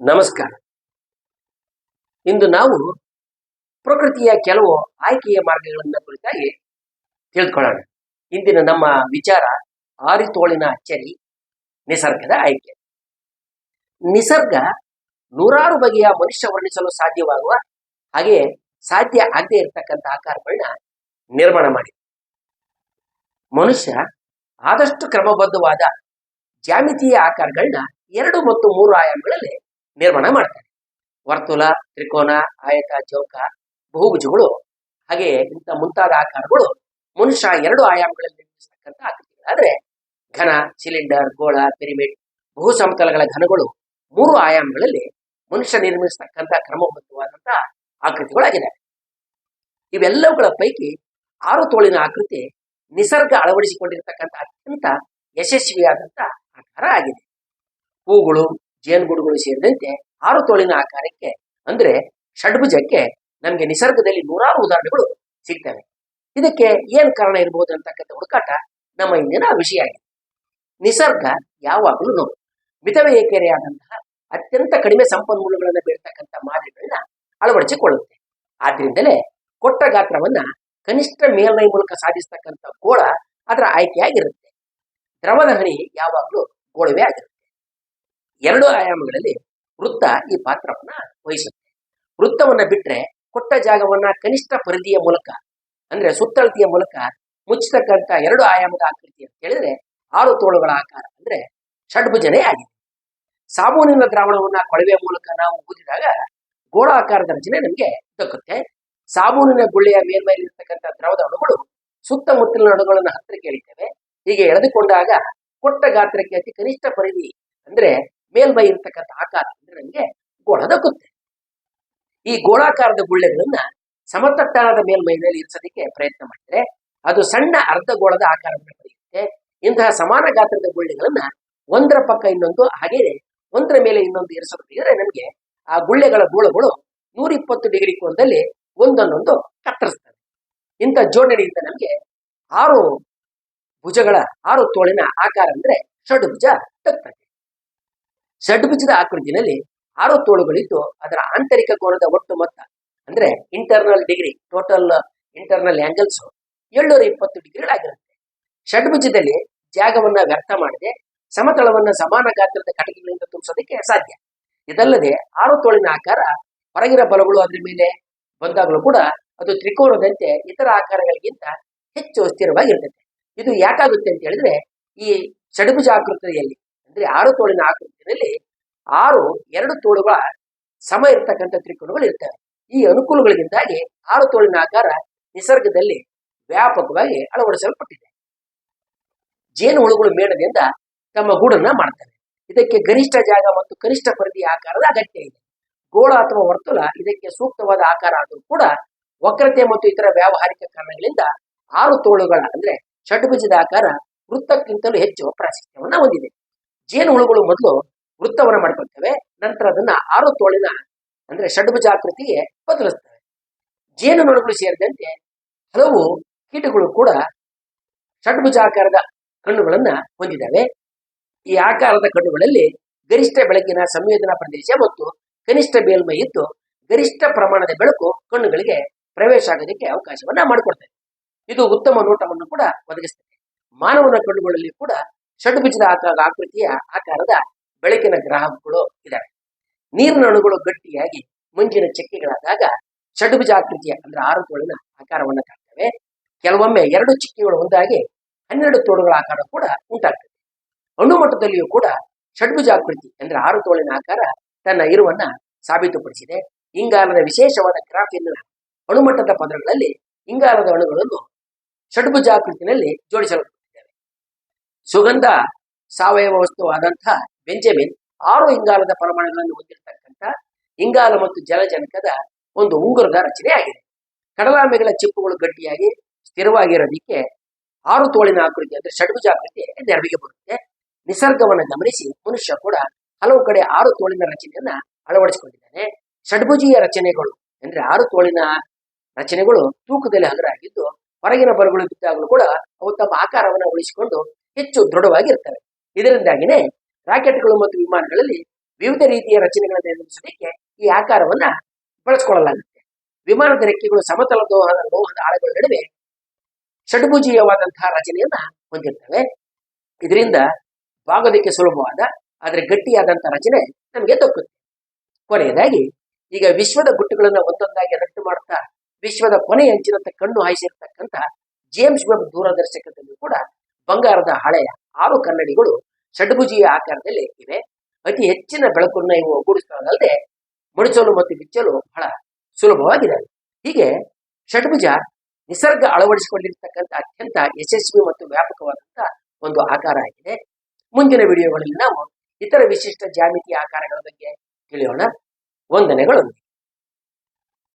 ನಮಸ್ಕಾರ. ಇಂದು ನಾವು ಪ್ರಕೃತಿಯ ಕೆಲವು ಆಯ್ಕೆಯ ಮಾರ್ಗಗಳನ್ನ ಕುರಿತಾಗಿ ತಿಳಿದುಕೊಳ್ಳೋಣ ಇಂದಿನ ನಮ್ಮ ವಿಚಾರ ಆರಿತೋಳಿನ ಅಚ್ಚರಿ, ನಿಸರ್ಗದ ಆಯ್ಕೆ. ನಿಸರ್ಗ ನೂರಾರು ಬಗೆಯ ಮನುಷ್ಯ ವರ್ಣಿಸಲು ಸಾಧ್ಯವಾಗುವ ಹಾಗೆ ಸಾಧ್ಯ ಆಗದೆ ಇರತಕ್ಕಂಥ ಆಕಾರಗಳನ್ನ ನಿರ್ಮಾಣ ಮಾಡಿದೆ. ಮನುಷ್ಯ ಆದಷ್ಟು ಕ್ರಮಬದ್ಧವಾದ ಜಾಮಿತೀಯ ಆಕಾರಗಳನ್ನ ಎರಡು ಮತ್ತು ಮೂರು ಆಯಾಮಗಳಲ್ಲಿ ನಿರ್ಮಾಣ ಮಾಡ್ತಾರೆ. ವರ್ತುಲ, ತ್ರಿಕೋನ, ಆಯತ, ಚೌಕ, ಬಹುಭುಜಗಳು, ಹಾಗೆ ಇಂಥ ಮುಂತಾದ ಆಕಾರಗಳು ಮನುಷ್ಯ ಎರಡು ಆಯಾಮಗಳಲ್ಲಿ ನಿರ್ಮಿಸತಕ್ಕಂಥ ಆಕೃತಿಗಳಾದ್ರೆ ಘನ, ಸಿಲಿಂಡರ್, ಗೋಳ, ಪಿರಿಮಿಡ್, ಬಹು ಸಮತಲಗಳ ಘನಗಳು ಮೂರು ಆಯಾಮಗಳಲ್ಲಿ ಮನುಷ್ಯ ನಿರ್ಮಿಸತಕ್ಕಂಥ ಕ್ರಮಬದ್ಧವಾದಂತಹ ಆಕೃತಿಗಳಾಗಿದೆ ಇವೆಲ್ಲವುಗಳ ಪೈಕಿ ಆರು ತೋಳಿನ ಆಕೃತಿ ನಿಸರ್ಗ ಅಳವಡಿಸಿಕೊಂಡಿರ್ತಕ್ಕಂಥ ಅತ್ಯಂತ ಯಶಸ್ವಿಯಾದಂಥ ಆಕಾರ ಆಗಿದೆ. ಹೂಗಳು ಜೇನುಗೂಡುಗಳು ಸೇರಿದಂತೆ ಆರು ತೋಳಿನ ಆಕಾರಕ್ಕೆ, ಅಂದ್ರೆ ಷಡ್ಭುಜಕ್ಕೆ ನಮಗೆ ನಿಸರ್ಗದಲ್ಲಿ ನೂರಾರು ಉದಾಹರಣೆಗಳು ಸಿಗ್ತವೆ. ಇದಕ್ಕೆ ಏನು ಕಾರಣ ಇರಬಹುದು ಅಂತಕ್ಕಂಥ ಹುಡುಕಾಟ ನಮ್ಮ ಇಂದಿನ ವಿಷಯ ಆಗಿದೆ. ನಿಸರ್ಗ ಯಾವಾಗಲೂ ಮಿತವ್ಯಯಕೆರೆಯಾದಂತಹ ಅತ್ಯಂತ ಕಡಿಮೆ ಸಂಪನ್ಮೂಲಗಳನ್ನು ಬೀರ್ತಕ್ಕಂಥ ಮಾದರಿಗಳನ್ನ ಅಳವಡಿಸಿಕೊಳ್ಳುತ್ತೆ. ಆದ್ರಿಂದಲೇ ಕೊಟ್ಟ ಗಾತ್ರವನ್ನ ಕನಿಷ್ಠ ಮೇಲ್ಮೈ ಮೂಲಕ ಸಾಧಿಸ್ತಕ್ಕಂಥ ಗೋಳ ಅದರ ಆಯ್ಕೆಯಾಗಿರುತ್ತೆ. ದ್ರವದ ಹನಿ ಯಾವಾಗಲೂ ಗೋಳವೇ ಆಗಿರುತ್ತೆ. ಎರಡು ಆಯಾಮಗಳಲ್ಲಿ ವೃತ್ತ ಈ ಪಾತ್ರವನ್ನ ವಹಿಸುತ್ತೆ. ವೃತ್ತವನ್ನ ಬಿಟ್ರೆ ಕೊಟ್ಟ ಜಾಗವನ್ನ ಕನಿಷ್ಠ ಪರಿಧಿಯ ಮೂಲಕ, ಅಂದ್ರೆ ಸುತ್ತಳತೆಯ ಮೂಲಕ ಮುಚ್ಚತಕ್ಕಂಥ ಎರಡು ಆಯಾಮದ ಆಕೃತಿ ಅಂತ ಹೇಳಿದ್ರೆ ಆರು ತೋಳುಗಳ ಆಕಾರ ಅಂದ್ರೆ ಷಡ್ಭುಜನೇ ಆಗಿದೆ. ಸಾಬೂನಿನ ದ್ರಾವಣವನ್ನ ಕೊಳವೆ ಮೂಲಕ ನಾವು ಊದಿದಾಗ ಗೋಳಾಕಾರದ ರಚನೆ ನಮಗೆ ದಕ್ಕುತ್ತೆ ಸಾಬೂನಿನ ಗುಳ್ಳೆಯ ಮೇಲ್ಮೈಲಿರ್ತಕ್ಕಂಥ ದ್ರವದ ಅಣುಗಳು ಸುತ್ತಮುತ್ತಲಿನ ಅಣುಗಳನ್ನು ಹತ್ತಿರಕ್ಕೆ ಎಳಿತೇವೆ. ಹೀಗೆ ಎಳೆದುಕೊಂಡಾಗ ಕೊಟ್ಟ ಗಾತ್ರಕ್ಕೆ ಅತಿ ಕನಿಷ್ಠ ಪರಿಧಿ ಅಂದ್ರೆ ಮೇಲ್ಮೈ ಇರ್ತಕ್ಕಂಥ ಆಕಾರ ಅಂದ್ರೆ ಗೋಳದ ಗೋಳ ಈ ಗೋಳಾಕಾರದ ಗುಳ್ಳೆಗಳನ್ನ ಸಮತಟ್ಟಾದ ಮೇಲ್ಮೈನಲ್ಲಿ ಇರಿಸೋದಕ್ಕೆ ಪ್ರಯತ್ನ ಮಾಡಿದ್ರೆ ಅದು ಸಣ್ಣ ಅರ್ಧ ಗೋಳದ ಆಕಾರವನ್ನು ಪಡೆಯುತ್ತೆ. ಇಂತಹ ಸಮಾನ ಗಾತ್ರದ ಗುಳ್ಳೆಗಳನ್ನ ಒಂದರ ಪಕ್ಕ ಇನ್ನೊಂದು, ಹಾಗೆ ಒಂದರ ಮೇಲೆ ಇನ್ನೊಂದು ಇರಿಸೋದಿದ್ರೆ ನಮಗೆ ಆ ಗುಳ್ಳೆಗಳ ಗೋಳಗಳು ನೂರ ಇಪ್ಪತ್ತು ಡಿಗ್ರಿ ಕೋನದಲ್ಲಿ ಒಂದನ್ನೊಂದು ಕತ್ತರಿಸ್ತವೆ. ಇಂಥ ಜೋಡಣೆಯಿಂದ ನಮಗೆ ಆರು ಭುಜಗಳ, ಆರು ತೋಳಿನ ಆಕಾರ ಅಂದ್ರೆ ಷಡ್ಭುಜ ದಕ್ತದೆ ಷಡ್ಭುಜದ ಆಕೃತಿನಲ್ಲಿ ಆರು ತೋಳುಗಳಿದ್ದು ಅದರ ಆಂತರಿಕ ಕೋನದ ಒಟ್ಟು ಮೊತ್ತ, ಅಂದ್ರೆ internal degree total internal angles ಏಳ್ನೂರ ಇಪ್ಪತ್ತು ಡಿಗ್ರಿಗಳಾಗಿರುತ್ತೆ ಷಡ್ಭುಜದಲ್ಲಿ ಜಾಗವನ್ನ ವ್ಯರ್ಥ ಮಾಡದೆ ಸಮತಳವನ್ನ ಸಮಾನ ಗಾತ್ರದ ಘಟಕಗಳಿಂದ ತುಂಬಿಸೋದಕ್ಕೆ ಸಾಧ್ಯ. ಇದಲ್ಲದೆ ಆರು ತೋಳಿನ ಆಕಾರ, ಹೊರಗಿನ ಬಲಗಳು ಅದ್ರ ಮೇಲೆ ಬಂದಾಗಲೂ ಕೂಡ ಅದು ತ್ರಿಕೋನದಂತೆ ಇತರ ಆಕಾರಗಳಿಗಿಂತ ಹೆಚ್ಚು ಸ್ಥಿರವಾಗಿರ್ತದೆ ಇದು ಯಾಕಾಗುತ್ತೆ ಅಂತ ಹೇಳಿದ್ರೆ, ಈ ಷಡ್ಭುಜ ಆಕೃತಿಯಲ್ಲಿ ಅಂದ್ರೆ ಆರು ತೋಳಿನ ಆಕೃತಿಯಲ್ಲಿ ಆರು, ಎರಡು ತೋಳುಗಳ ಸಮ ಇರ್ತಕ್ಕಂಥ ತ್ರಿಕೋಣಗಳು ಇರ್ತವೆ. ಈ ಅನುಕೂಲಗಳಿಂದಾಗಿ ಆರು ತೋಳಿನ ಆಕಾರ ನಿಸರ್ಗದಲ್ಲಿ ವ್ಯಾಪಕವಾಗಿ ಅಳವಡಿಸಲ್ಪಟ್ಟಿದೆ. ಜೇನು ಹುಳುಗಳು ಮೇಣದಿಂದ ತಮ್ಮ ಗೂಡನ್ನ ಮಾಡ್ತವೆ. ಇದಕ್ಕೆ ಗರಿಷ್ಠ ಜಾಗ ಮತ್ತು ಕನಿಷ್ಠ ಪರಿಧಿ ಆಕಾರದ ಅಗತ್ಯ ಇದೆ. ಗೋಳ ಅಥವಾ ವರ್ತುಲ ಇದಕ್ಕೆ ಸೂಕ್ತವಾದ ಆಕಾರ ಆದರೂ ಕೂಡ ವಕ್ರತೆ ಮತ್ತು ಇತರ ವ್ಯಾವಹಾರಿಕ ಕಾರಣಗಳಿಂದ ಆರು ತೋಳುಗಳ ಅಂದ್ರೆ ಷಡ್ಭುಜದ ಆಕಾರ ವೃತ್ತಕ್ಕಿಂತಲೂ ಹೆಚ್ಚು ಪ್ರಾಶಸ್ತ್ಯವನ್ನ ಹೊಂದಿದೆ. ಜೇನು ಹುಳುಗಳು ಮೊದಲು ವೃತ್ತವನ್ನ ಮಾಡ್ಕೊಳ್ತವೆ, ನಂತರ ಅದನ್ನ ಆರು ತೋಳಿನ ಅಂದ್ರೆ ಷಡ್ಭುಜಾಕೃತಿಗೆ ಬದಲಿಸ್ತವೆ. ಜೇನು ನೊಣಗಳು ಸೇರಿದಂತೆ ಹಲವು ಕೀಟಗಳು ಕೂಡ ಷಡ್ಭುಜಾಕಾರದ ಕಣ್ಣುಗಳನ್ನ ಹೊಂದಿದ್ದಾವೆ. ಈ ಆಕಾರದ ಕಣ್ಣುಗಳಲ್ಲಿ ಗರಿಷ್ಠ ಬೆಳಕಿನ ಸಂವೇದನಾ ಪ್ರದೇಶ ಮತ್ತು ಕನಿಷ್ಠ ಮೇಲ್ಮೈ ಇದ್ದು ಗರಿಷ್ಠ ಪ್ರಮಾಣದ ಬೆಳಕು ಕಣ್ಣುಗಳಿಗೆ ಪ್ರವೇಶ ಆಗೋದಕ್ಕೆ ಅವಕಾಶವನ್ನ ಮಾಡಿಕೊಡ್ತದೆ. ಇದು ಉತ್ತಮ ನೋಟವನ್ನು ಕೂಡ ಒದಗಿಸ್ತದೆ. ಮಾನವನ ಕಣ್ಣುಗಳಲ್ಲಿ ಕೂಡ ಷಡ್ಭುಜದ ಆಕಾರದ ಆಕೃತಿಯ ಆಕಾರದ ಬೆಳಕಿನ ಗ್ರಾಹಕಗಳು ಇದಾವೆ. ನೀರಿನ ಅಣುಗಳು ಗಟ್ಟಿಯಾಗಿ ಮುಂಜಿನ ಚಕ್ಕೆಗಳಾದಾಗ ಷಡ್ಭುಜ ಆಕೃತಿಯ ಅಂದ್ರೆ ಆರು ತೋಳಿನ ಆಕಾರವನ್ನು ಕಾಣ್ತವೆ. ಕೆಲವೊಮ್ಮೆ ಎರಡು ಚಿಕ್ಕೆಗಳು ಒಂದಾಗಿ ಹನ್ನೆರಡು ತೋಳುಗಳ ಆಕಾರ ಕೂಡ ಉಂಟಾಗ್ತದೆ. ಅಣುಮಟ್ಟದಲ್ಲಿಯೂ ಕೂಡ ಷಡ್ಭುಜಾಕೃತಿ ಅಂದ್ರೆ ಆರು ತೋಳಿನ ಆಕಾರ ತನ್ನ ಇರುವನ್ನ ಸಾಬೀತುಪಡಿಸಿದೆ. ಇಂಗಾಲದ ವಿಶೇಷವಾದ ಗ್ರಾಫಿನ ಅಣುಮಟ್ಟದ ಪದರಗಳಲ್ಲಿ ಇಂಗಾಲದ ಅಣುಗಳನ್ನು ಷಡ್ಭುಜಾಕೃತಿನಲ್ಲಿ ಜೋಡಿಸಲ್ಪಟ್ಟಿದ್ದೇವೆ ಸುಗಂಧ ಸಾವಯವ ವಸ್ತುವಾದಂತಹ ಬೆಂಜಮಿನ್ ಆರು ಇಂಗಾಲದ ಪರಮಾಣುಗಳನ್ನು ಹೊಂದಿರತಕ್ಕಂಥ ಇಂಗಾಲ ಮತ್ತು ಜಲಜನಕದ ಒಂದು ಉಂಗುರದ ರಚನೆ ಆಗಿದೆ ಕಡಲಾಮೆಗಳ ಚಿಪ್ಪುಗಳು ಗಟ್ಟಿಯಾಗಿ ಸ್ಥಿರವಾಗಿರೋದಿಕ್ಕೆ ಆರು ತೋಳಿನ ಆಕೃತಿ ಅಂದ್ರೆ ಷಡ್ಭುಜಾಕೃತಿ ನೆರವಿಗೆ ಬರುತ್ತೆ. ನಿಸರ್ಗವನ್ನು ಗಮನಿಸಿ ಮನುಷ್ಯ ಕೂಡ ಹಲವು ಕಡೆ ಆರು ತೋಳಿನ ರಚನೆಯನ್ನ ಅಳವಡಿಸಿಕೊಂಡಿದ್ದಾನೆ. ಷಡ್ಭುಜೀಯ ರಚನೆಗಳು ಅಂದ್ರೆ ಆರು ತೋಳಿನ ರಚನೆಗಳು ತೂಕದಲ್ಲಿ ಹಗರಾಗಿದ್ದು ಹೊರಗಿನ ಬರಗಳು ಬಿದ್ದಾಗಲೂ ಕೂಡ ಅವು ತಮ್ಮ ಆಕಾರವನ್ನು ಉಳಿಸಿಕೊಂಡು ಹೆಚ್ಚು ದೃಢವಾಗಿರ್ತವೆ ಇದರಿಂದಾಗಿನೇ ರಾಕೆಟ್ಗಳು ಮತ್ತು ವಿಮಾನಗಳಲ್ಲಿ ವಿವಿಧ ರೀತಿಯ ರಚನೆಗಳನ್ನು ನಿರ್ಮಿಸಲಿಕ್ಕೆ ಈ ಆಕಾರವನ್ನ ಬಳಸ್ಕೊಳ್ಳಲಾಗುತ್ತೆ. ವಿಮಾನದ ರೆಕ್ಕೆಗಳು ಸಮತಲ ಲೋಹದ ಲೋಹದ ಆಳಗಳ ನಡುವೆ ಷಡ್ಭುಜೀಯವಾದಂತಹ ರಚನೆಯನ್ನ ಹೊಂದಿರ್ತವೆ. ಇದರಿಂದ ಭಾಗದಕ್ಕೆ ಸುಲಭವಾದ, ಆದರೆ ಗಟ್ಟಿಯಾದಂತಹ ರಚನೆ ನಮಗೆ ದಕ್ಕುತ್ತೆ ಕೊನೆಯದಾಗಿ, ಈಗ ವಿಶ್ವದ ಗುಟ್ಟುಗಳನ್ನು ಒಂದೊಂದಾಗಿ ರಟ್ಟು ಮಾಡುತ್ತಾ, ವಿಶ್ವದ ಕೊನೆ ಅಂಚಿನಂತ ಕಣ್ಣು ಹಾಯಿಸಿರ್ತಕ್ಕಂಥ ಜೇಮ್ಸ್ ವೆಬ್ ದೂರದರ್ಶಕದಲ್ಲಿ ಕೂಡ ಬಂಗಾರದ ಹಳೆಯ ಆರು ಕನ್ನಡಿಗಳು ಷಡ್ಭುಜಿಯ ಆಕಾರದಲ್ಲಿ ಇವೆ. ಅತಿ ಹೆಚ್ಚಿನ ಬೆಳಕನ್ನು ಇವು ಒಗ್ಗೂಡಿಸ್ತದಲ್ಲದೆ ಮಡಿಸಲು ಮತ್ತು ಬಿಚ್ಚಲು ಬಹಳ ಸುಲಭವಾಗಿದೆ ಹೀಗೆ ಷಡ್ಭುಜ ನಿಸರ್ಗ ಅಳವಡಿಸಿಕೊಂಡಿರ್ತಕ್ಕಂಥ ಅತ್ಯಂತ ಯಶಸ್ವಿ ಮತ್ತು ವ್ಯಾಪಕವಾದಂತಹ ಒಂದು ಆಕಾರ ಆಗಿದೆ. ಮುಂದಿನ ವಿಡಿಯೋಗಳಲ್ಲಿ ನಾವು ಇತರ ವಿಶಿಷ್ಟ ಜಾಮಿತಿಯ ಆಕಾರಗಳ ಬಗ್ಗೆ ತಿಳಿಯೋಣ. ವಂದನೆಗಳು.